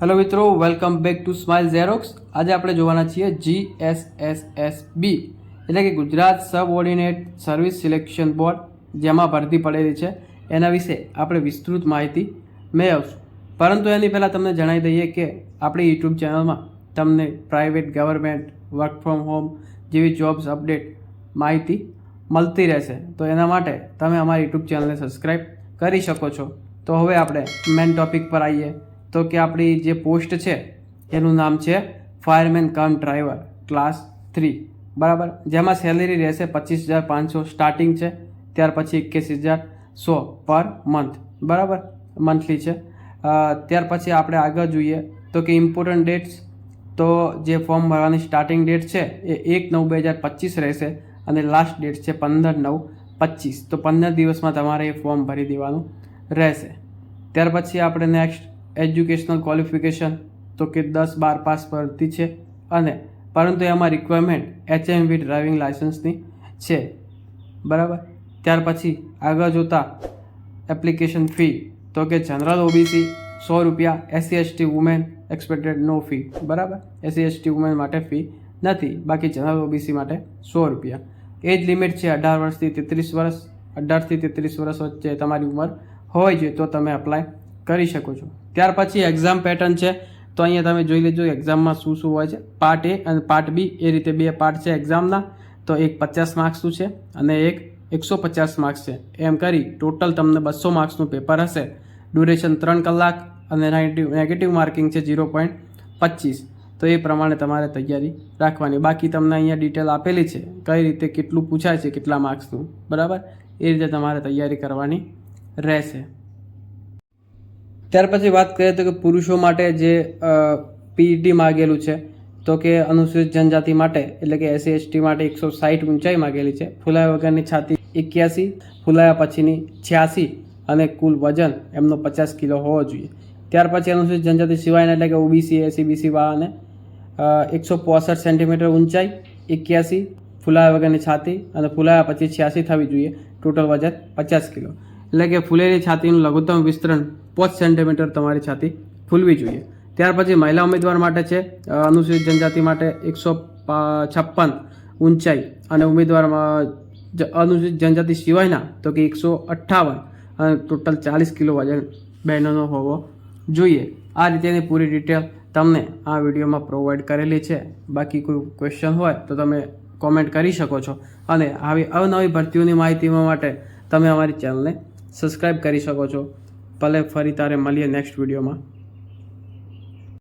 Hello મિત્રો welcome back to smile Xerox આજે આપણે જોવાના છીએ G S S S B એટલે કે Gujarat subordinate service selection board જેમાં ભરતી પડેલી છે. એના વિશે આપણે વિસ્તૃત માહિતી મેળવશું. પરંતુ એની પહેલાં તમને જણાવી દઈએ કે આપણી યુટ્યુબ ચેનલમાં તમને private government work from home જેવી જોબ્સ અપડેટ માહિતી મળતી રહેશે. તો એના માટે તમે અમારી યુટ્યુબ ચેનલને સબસ્ક્રાઈબ કરી શકો છો. તો હવે આપણે મેન ટોપિક પર આવીએ. તો કે આપણી જે પોસ્ટ છે, એનું નામ છે fireman cum driver, class three. બરાબર? જેમાં સેલેરી રહેશે પચીસ હજાર પાંચસો સ્ટાર્ટિંગ છે, ત્યાર પછી એક્યાસી હજાર સો પર મંથ બરાબર? મંથલી છે. ત્યાર પછી આપણે આગળ જોઈએ તો કે ઇમ્પોર્ટન્ટ ડેટ્સ તો જે ફોર્મ ભરવાની સ્ટાર્ટિંગ ડેટ છે, એ એક નવ બે હજાર પચીસ રહેશે અને લાસ્ટ ડેટ છે પંદર નવ પચીસ. તો પંદર દિવસમાં તમારે એ ફોર્મ ભરી દેવાનું રહેશે. ત્યાર પછી આપણે નેક્સ્ટ એજ્યુકેશનલ ક્વોલિફિકેશન તો કે દસ બાર પાસ ભરતી છે અને પરંતુ એમાં રિક્વાયરમેન્ટ એચએમવી ડ્રાઇવિંગ લાઇસન્સની છે. બરાબર? ત્યાર પછી આગળ જોતા એપ્લિકેશન ફી તો કે જનરલ ઓબીસી સો રૂપિયા એસસી એસટી વુમેન એક્સપેક્ટેડ નો ફી બરાબર? એસસી એસટી વુમેન માટે ફી નથી, બાકી જનરલ ઓબીસી માટે સો રૂપિયા. એજ લિમિટ છે અઢાર વર્ષથી તેત્રીસ વર્ષ. અઢારથી તેત્રીસ વર્ષ વચ્ચે તમારી ઉંમર હોય છે તો તમે એપ્લાય કરી શકો છો. ત્યાર પછી એક્ઝામ પેટર્ન છે. તો અહીંયા તમે જોઈ લેજો એક્ઝામમાં શું શું હોય છે. પાર્ટ એ અને પાર્ટ બી એ રીતે બે પાર્ટ છે એક્ઝામના તો એક પચાસ માર્ક્સનું છે અને એક એકસો પચાસ માર્ક્સ છે. એમ કરી ટોટલ તમને બસો માર્ક્સનું પેપર હશે. ડ્યુરેશન ત્રણ કલાક અને નેગેટિવ નેગેટિવ માર્કિંગ છે ઝીરો પોઈન્ટ પચીસ. તો એ પ્રમાણે તમારે તૈયારી રાખવાની. બાકી તમને અહીંયા ડિટેલ આપેલી છે કઈ રીતે કેટલું પૂછાય છે કેટલા માર્ક્સનું બરાબર? એ રીતે તમારે તૈયારી કરવાની રહેશે. ત્યાર પછી વાત કરીએ તો કે પુરુષો માટે જે પીઈટી માગેલું છે, તો કે અનુસૂચિત જનજાતિ માટે, એટલે કે એસસી એસટી માટે એકસો સાઠ ઊંચાઈ માગેલી છે. ફૂલાયા વગરની છાતી એક્યાસી, ફૂલાયા પછીની છ્યાસી અને કુલ વજન એમનો પચાસ કિલો હોવો જોઈએ. ત્યાર પછી અનુસૂચિત જનજાતિ સિવાયના, એટલે કે ઓબીસી એસી બીસી વાળાને એકસો પોસઠ સેન્ટીમીટર ઊંચાઈ, એક્યાસી, ફૂલાયા વગરની છાતી અને ફૂલાયા પછી છ્યાસી થવી જોઈએ. ટોટલ વજન પચાસ કિલો. એટલે કે ફૂલેલી છાતીનું લઘુત્તમ વિસ્તરણ પાંચ સેન્ટીમીટર તમારી છાતી ફૂલવી જોઈએ. ત્યાર પછી મહિલા ઉમેદવાર માટે છે અનુસૂચિત જનજાતિ માટે એકસો છપ્પન ઊંચાઈ અને ઉમેદવારમાં અનુસૂચિત જનજાતિ સિવાયના તો કે એકસો અઠ્ઠાવન અને ટોટલ ચાલીસ કિલો વજન બહેનોનો હોવો જોઈએ. આ રીતેની પૂરી ડિટેલ તમને આ વિડીયોમાં પ્રોવાઈડ કરેલી છે. બાકી કોઈ ક્વેશ્ચન હોય તો તમે કોમેન્ટ કરી શકો છો. અને આવી અવનવી ભરતીઓની માહિતી માટે તમે અમારી ચેનલને સબસ્ક્રાઈબ કરી શકો છો. ભલે ફરી તારે મળીએ નેક્સ્ટ વિડીયોમાં